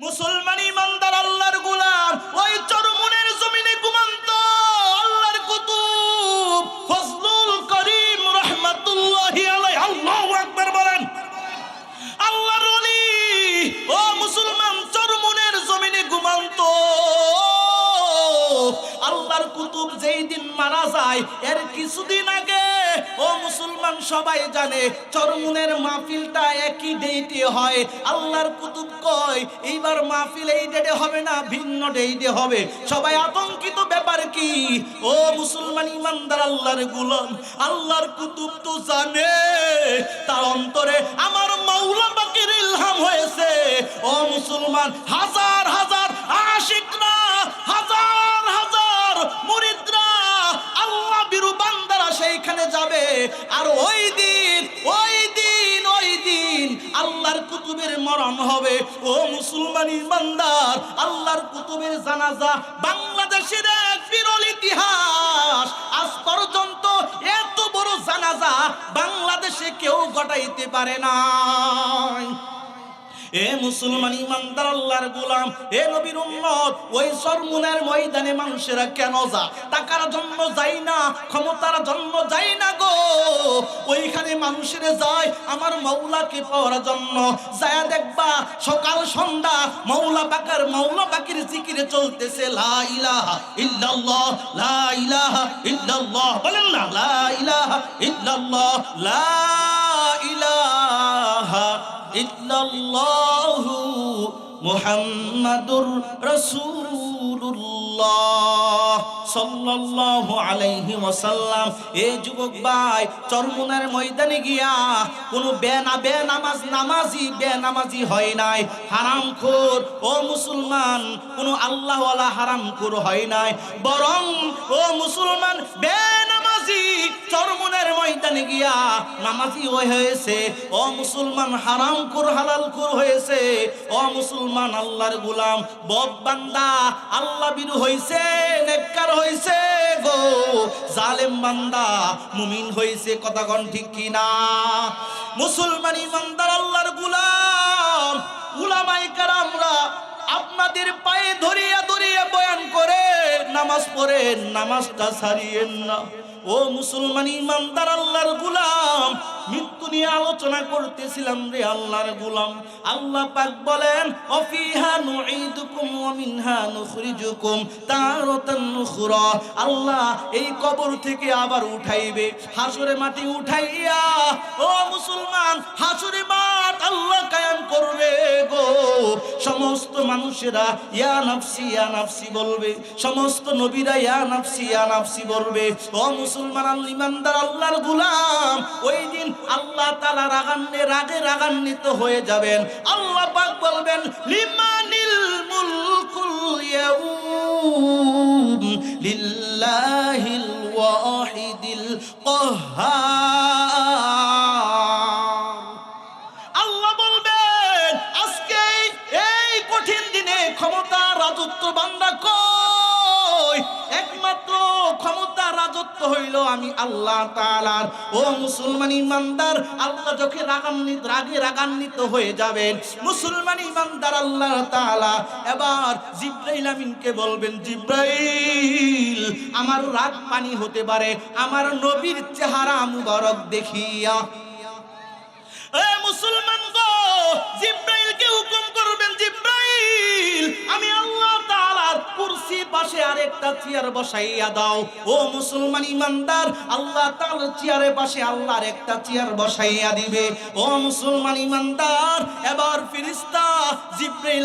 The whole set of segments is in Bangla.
মুসলমান ইমানদার আল্লাহর মুসলমান সবাই জানে, চরমুনের মাহফিলটা একই ডেটে হয়। আল্লাহর কুতুব কয়, এইবার মাহফিল এই ডেটে হবে না, ভিন্ন ডেটে হবে। সবাই আতঙ্কিত, ব্যাপার কি? ও মুসলমান ইমানদার, আল্লাহর গুলাম, আল্লাহর কুতুব তো জানে। তার অন্তরে আমার মাওলা বাকির ইলহাম হয়েছে। ও মুসলমান, হাজার হাজার আশিকরা হাজার আর ওই দিন ওই দিন ওই দিন আল্লাহর কুতুবের মরণ হবে। ও মুসলমান ইমানদার, আল্লাহর কুতুবের জানাজা বাংলাদেশের এক বিরল ইতিহাস। আজ পর্যন্ত এত বড় জানাজা বাংলাদেশে কেউ ঘটাইতে পারে না এ মুসলমান ইমানদার আল্লাহর গোলাম, এ নবীর উম্মত, ওই সরমুনের ময়দানে মানুষেরা কেন যা টাকার জন্য যাই না, ক্ষমতার জন্য যাই না গো। ওইখানে মানুষেরা যায় আমার মৌলাকে পাওয়ার জন্য। যায় দেখবা, সকাল, সন্ধ্যা, মৌলা পাকার, মৌলা পাখির জিকিরে চলতেছে, লা ইল্লাল্লাহ লা ইল্লাল্লাহ। বলেন না, লা ইল্লাল্লাহ, লা ইল্লাল্লাহু মুহাম্মাদুর রাসূলুল্লাহ সাল্লাল্লাহু আলাইহি ওয়াসাল্লাম। এ যুবক ভাই, চরমুনার ময়দানে গিয়া কোনো বেনা বেনামাজ নামাজি বেনামাজি হয় নাই হারামখোর ও মুসলমান, কোনো আল্লাহওয়ালা হারামখোর হয় নাই, বরং ও মুসলমান বেনামাজি চরমুনের ময়দানে গিয়া নামাজি হয়েছে। ও মুসলমান হারাম কুর, হালাল কুর হয়েছে। ও মুসলমান আল্লাহর গোলাম বদ বান্দা, আল্লাহ নেককার গো। জালেম বান্দা, মুমিন কথা কন ঠিক মুসলমান ইমানদার আল্লাহর গোলাম উলামাই আপনাদের পায়ে ধরিয়া ধরিয়া বয়ান করে, নামাজ পড়েন, নামাজটা ছাড়িয়েন না। ও মুসলমান ইমানদার আল্লাহর গুলাম, মৃত্যু নিয়ে আলোচনা করতেছিলাম রে আল্লাহর গুলাম। আল্লাহ পাক বলেন, অফিহা নুঈদুকুম ওয়া মিনহা নুখরিজুকুম তারাতান নুখরা। আল্লাহ এই কবর থেকে আবার উঠাইবে, হাসরে মাটি উঠাইয়া, ও মুসলমান, হাসরে মাঠ আল্লাহ কায়াম করবে। সমস্ত মানুষেরা, ইয়া নাফসি ইয়া নাফসি বলবে। সমস্ত নবীরা, ইয়া নাফসি ইয়া নাফসি বলবে। ও মুসলমান ইমানদার, আল্লাহর গুলাম, ওই দিন আল্লাহ তাআলা রাগান্নে, রাগে রাগান্বিত হয়ে যাবেন। আল্লাহ পাক বলবেন, লিমানিল মুলকুল ইয়াউম লিল্লাহিল ওয়াহিদিল কাহ্হার রাজত্ব হইল আমি আল্লাহ তাআলার। ও মুসলমান ইমানদার আল্লাহ যখন রাগান্বিত, রাগে রাগান্বিত হয়ে যাবেন, মুসলমান ইমানদার আল্লাহ তাআলা। এবার জিব্রাইল আমিনকে বলবেন, জিব্রাইল, আমার রাগ পানি হতে পারে, আমার নবীর চেহারা মুবারক দেখিয়া। মুসলমান গো, জিব্রাইলকে হুকুম করবেন, জিব্রাইল, আমি আল্লাহ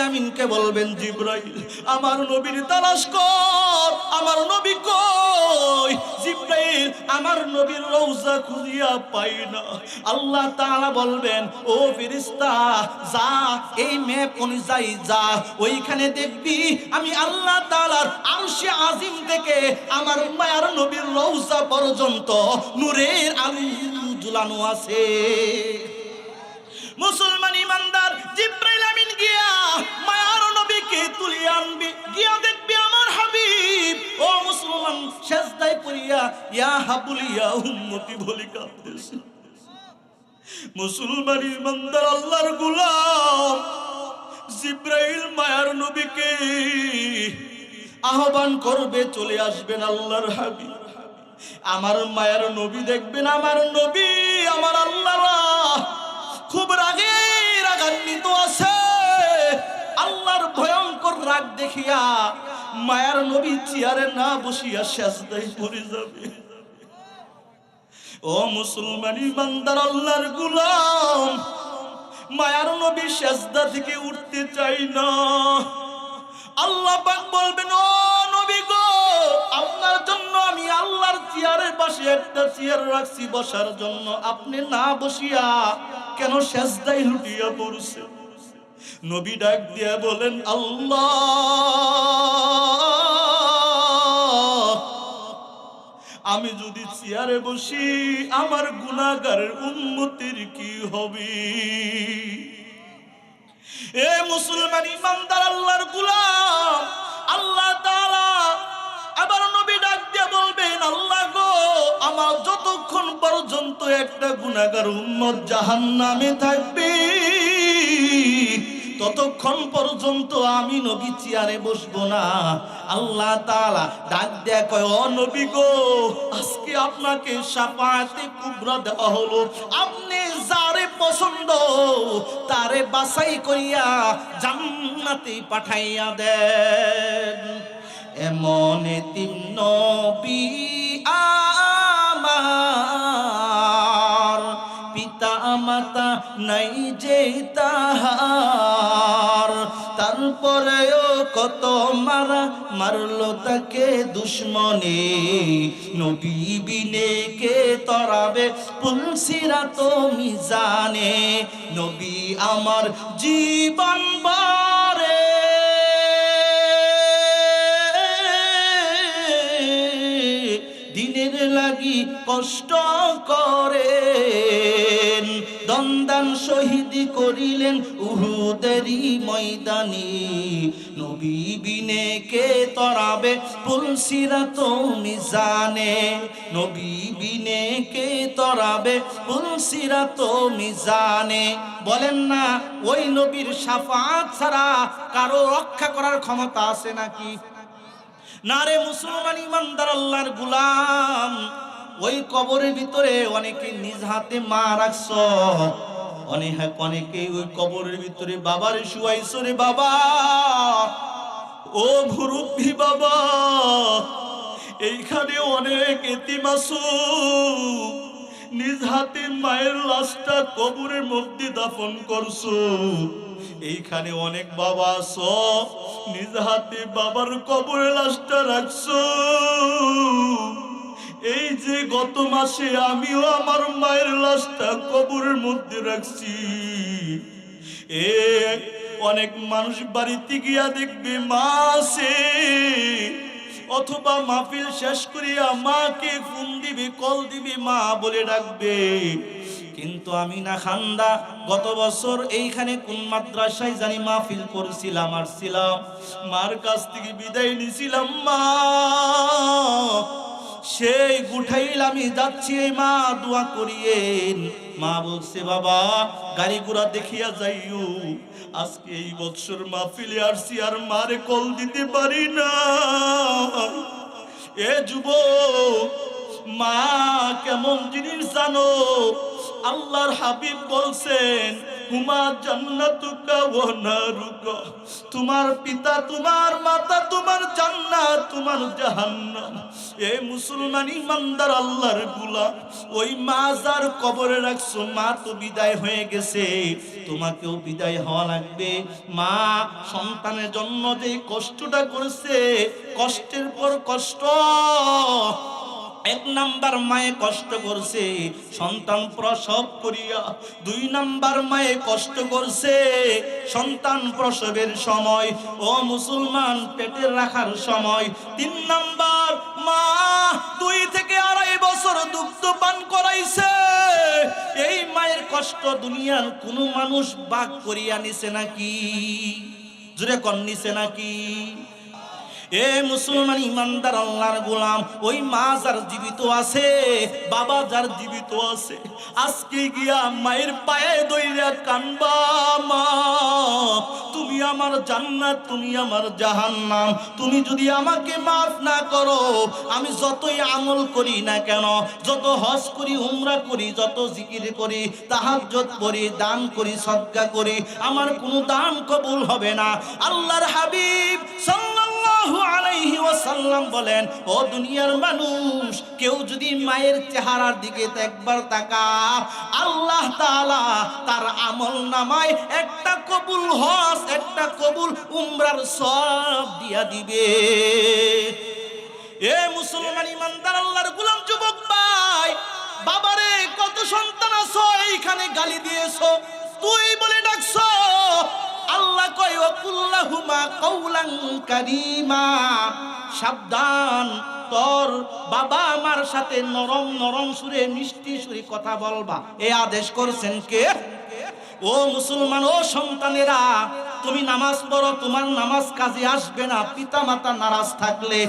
আমিনকে বলবেন, জিব্রাইল, আমার নবীর তালাশ কর, আমার নবী কই? জিব্রাইল, আমার নবীর রওজা খুঁজিয়া পাই না। আল্লাহ তাআলা বলবেন, ও ফেরেশতা, যা, এই ম্যাপ অনুযায়ী যা, ওইখানে দেখবি, আমি আল্লাহ আজিম থেকে আমার মায়ার নবীর রওজা পর্যন্ত নূরের আলো ঝুলানো আছে। মুসলমান ইমানদার জিব্রাইল আমিন গিয়া মায়ার নবীকে তুলে আনবি, গিয়া দেখবি আমার হাবিব। ও মুসলমান, সেজদায় পড়িয়া, ইয়া হাবুলি, ইয়া উম্মতি বলি কাঁদতেছে। মুসলমান ইমানদার আল্লাহর গোলাম, জিব্রাইল মায়ার নবীকে আহ্বান করবে, চলে আসবেন আল্লাহর হাবিব। আমার মায়ের নবী দেখবেন, আমার নবী আমার আল্লাহ খুব রাগে রাগান্বিত আছে। আল্লাহর ভয়ঙ্কর রাগ দেখিয়া মায়ার নবী চেয়ারে না বসিয়া সেজদায় পড়ে যাবে। ও মুসলমান ইমানদার, আল্লাহর গুলাম, মায়ার নবী সেজদা থেকে উঠতে চাই না। আল্লাহ পাক বলবেন, ও নবী গো, আপনার জন্য আমি আল্লাহর চেয়ারের পাশে একটা চেয়ার রাখছি বসার জন্য। আপনি না বসিয়া কেন সেজদায় লুটিয়া পড়ছে নবী ডাক দিয়া বলেন, আল্লাহ, আমি যদি চেয়ারে বসি, আমার গুণাগারের উন্নতির কি হবে? এ মুসলমান ইমানদার আল্লাহর গুলাম, আল্লাহ তাআলা আবার নবী ডাক দিয়ে বলবেন, আল্লাহ গো, আমার যতক্ষণ পর্যন্ত একটা গুনাহগার উম্মত জাহান্নামে থাকবে, ততক্ষণ পর্যন্ত আমি নবী চেয়ারে বসবো না। আল্লাহ তাআলা ডাক দেয়া কয় নবী গো, আজকে আপনাকে সাফায়াতে কুবরা দেওয়া হলো। আপনি পছন্দ তারে বাসাই করিয়া জান্নাতে পাঠাইয়া দেন। এমন তিন নবী আমার মাতা নাই যে তাহার। তারপরেও কত মারা মারলো তাকে দুশ্মনে। নবী বিনে কে তরাবে পুলসিরা তো মিজানে। নবী আমার জীবন বারে। দিনের লাগি কষ্ট করেন দন্দান শহীদ করিলেন উহুদেরই ময়দানি। নবী বিনে কে তরাবে পুলসিরা তো মিজানে। নবী বিনে কে তরাবে পুলসিরা তো মিজানে। বলেন না, ওই নবীর সাফাত ছাড়া কারও রক্ষা করার ক্ষমতা আছে নাকি? না রে মুসলমান ইমানদার আল্লাহর গুলাম। ওই কবরের ভিতরে অনেকে নিজ হাতে মা রাখছ। অনেক অনেকে ওই কবরের ভিতরে বাবার শুয়াইছ রে বাবা। ও ভুরুব্বি বাবা, এইখানে অনেক এতিমাসু নিজ হাতে মায়ের লাশটা কবরের মধ্যে দাফন করছ। এইখানে অনেক বাবা আছ, নিজ হাতে বাবার কবরের লাশটা রাখছো। এই যে গত মাসে আমিও আমার মায়ের লাশটা কবরের মধ্যে রাখছি। এ, অনেক মানুষ বাড়িতে গিয়া দেখবে মা অথবা মাহফিল শেষ করিয়া মাকে ফোন দিবে, কল দিবে, মা বলে ডাকবে। কিন্তু আমি না খান্দা, গত বছর এইখানে কোন মাদ্রাসায় জানি মাহফিল করছিলাম আর ছিলাম মার কাছ থেকে বিদায় নিছিলাম, মা। সেই গুঠাইল আমি যাচ্ছি মা দোয়া করিয়েন। মা বলছে, বাবা গাড়ি ঘোড়া দেখিয়া যাইও আজকে এই বৎসর মাহফিলে আসছি, আর মারে কল দিতে পারি না। এ যুব মা কেমন জিনিস জানো? আল্লাহর হাবিব বলছেন হুমা জান্নাতুকা ওয়া নারুকা তোমার পিতা, তোমার মাতা, তোমার জান্নাত, তোমার জাহান্নাম। এ মুসলমান ইমানদার আল্লাহর গুলাম। ওই মা যার কবরে রাখছো, মা তো বিদায় হয়ে গেছে। তোমাকেও বিদায় হওয়া লাগবে। মা সন্তানের জন্য যে কষ্টটা করেছে, কষ্টের পর কষ্ট। এক নাম্বার মায়ে কষ্ট করছে, সন্তান প্রসব করিয়া দুই নাম্বার মায়ে কষ্ট করছে, সন্তান প্রসবের সময়, ও মুসলমান পেটে রাখার সময়, তিন নাম্বার মা দুই থেকে আড়াই বছর দুগ্ধ পান করাইছে। এই মায়ের কষ্ট দুনিয়ার কোনো মানুষ বাক করিয়া নিছে নাকি? জুড়ে কন, নিছে নাকি? এ মুসলমান ইমানদার আল্লাহর গোলাম, ওই মা যার জীবিত আছে, বাবা যার জীবিত আছে, আজকে গিয়া মায়ের পায়ে দইরা কানবা মা। তুমি আমার জান্নাত, তুমি আমার জাহান্নাম, তুমি যদি আমাকে মাফ না করো, আমি যতই আমল করি না কেন, যত হজ করি, উমরা করি, যত জিকির করি তাহাজ্জত করি, দান করি, সদকা করি, আমার কোনো দান কবুল হবে না। আল্লাহর হাবিব সাল্লাল্লাহু বলেন, ও দুনিয়ার মানুষ, কেউ যদি মায়ের চেহারার দিকে একবার তাকা আল্লাহ তার আমল নামায় একটা কবুল হজ, একটা কবুল উমরার সব দিয়া দিবে। এ মুসলমান ইমানদার, আল্লাহর গোলাম যুবক ভাই, বাবারে, কত সন্তান আছো, এইখানে গালি দিয়েছ, তুই বলে ডাকছো। আল্লাহ কয় ওয়াকুল্লাহুমা কাউলান সাবধান, তোর বাবা আমার সাথে নরম নরম সুরে, মিষ্টি সুরে কথা বলবা। এ আদেশ করছেন কে? ও মুসলমান, ও সন্তানেরা, তুমি নামাজ পড়ো, তোমার নামাজ কাজে আসবে না পিতা মাতা নারাজ থাকলে।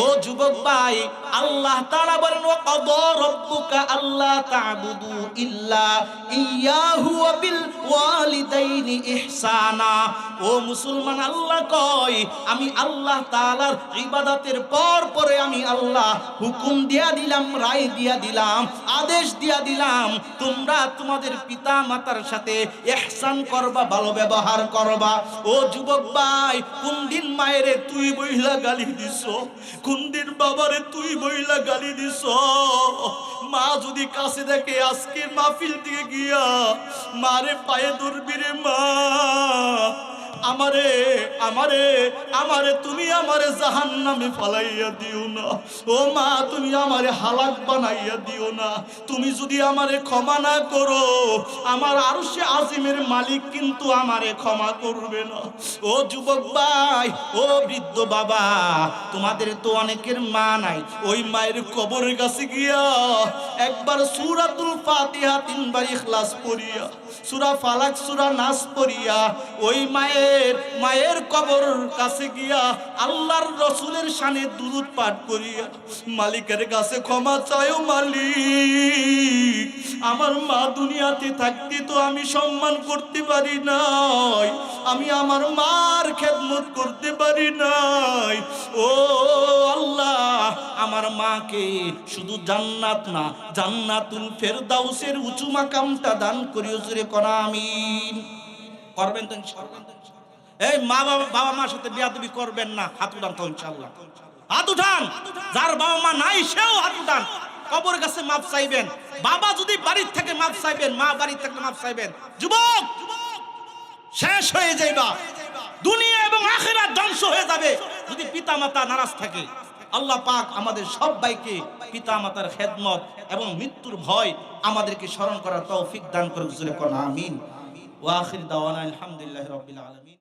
ও যুবক ভাই, আল্লাহ তাআলা বলেন ও কদ রব্বুকা আল্লাহ তা'বুদু ইল্লা ইয়াহু ওয়া ওয়ালিদাইনি ইহসানা। ও মুসলমান, আল্লাহ কয়, আমি আল্লাহ তাআলার ইবাদতের পর পরে আমি আল্লাহ হুকুম দিয়া দিলাম, রায় দিয়া দিলাম, আদেশ দিয়া দিলাম, তোমরা তোমাদের পিতা মাতার সাথে ইহসান করবা, ভালো ব্যবহার করবা। ও যুবক ভাই, কোন দিন মায়েরে তুই বইলা গালি দিছ? কোন দিন বাবারে তুই বইলা গালি দিছ? মা যদি কাছে দেখে আজকের মাহফিল থেকে গিয়া মারে পায়ে ধরবি মা। আমারে আমারে আমারে তুমি আমারে জাহান নামে ফালাইয়া দিও না। ও মা, তুমি আমারে হালাক বানাইয়া দিও না। তুমি যদি আমারে ক্ষমা না করো, আমার আরও সে আজিমের মালিক কিন্তু আমারে ক্ষমা করবে না। ও যুবক ভাই, ও বৃদ্ধ বাবা, তোমাদের তো অনেকের মা নাই। ওই মায়ের কবরের কাছে গিয়া একবার সুরাতুল ফাতিহা তিনবার ইখলাস পড়িয়া, সুরা ফালাক, সুরা নাস পড়িয়া, ওই মায়ের মায়ের কবর কাছে গিয়া আল্লাহর রসুলের দুরুদ পাঠ করিয়া মালিকের কাছে ক্ষমা মালিক। আমার মা দুনিয়াতে থাকতে তো আমি সম্মান করতে পারি নাই। আমি আমার মার খেদমত করতে পারি নাই। ও আল্লাহ, আমার মাকে শুধু জান্নাত না, জান্নাতুল ফেরদাউসের উঁচু মাকামটা দান করিও করা, আমিন। করবেন তো এই মা বাবা বাবা মার সাথে বিয়াদবি করবেন না। হাত উঠান তো ইনশাআল্লাহ। হাত উঠান। যার বাবা মা নাই, সেও হাত উঠান। কবর কাছে মাপ চাইবেন। বাবা যদি বাড়ির থেকে মাপ চাইবেন, মা বাড়ির থেকে মাপ চাইবেন। যুবক, শেষ হয়ে যাইবা। দুনিয়া এবং আখেরাত ধ্বংস হয়ে যাবে। যদি পিতা মাতা নারাজ থাকে, আল্লাহ পাক আমাদের সবাইকে পিতা মাতার খেদমত এবং মৃত্যুর ভয় আমাদেরকে স্মরণ করার তৌফিক দান করে জুড়ে কোন আমিন। ওয়া আখির দাওয়ানা আলহামদুলিল্লাহি রাব্বিল আলামিন।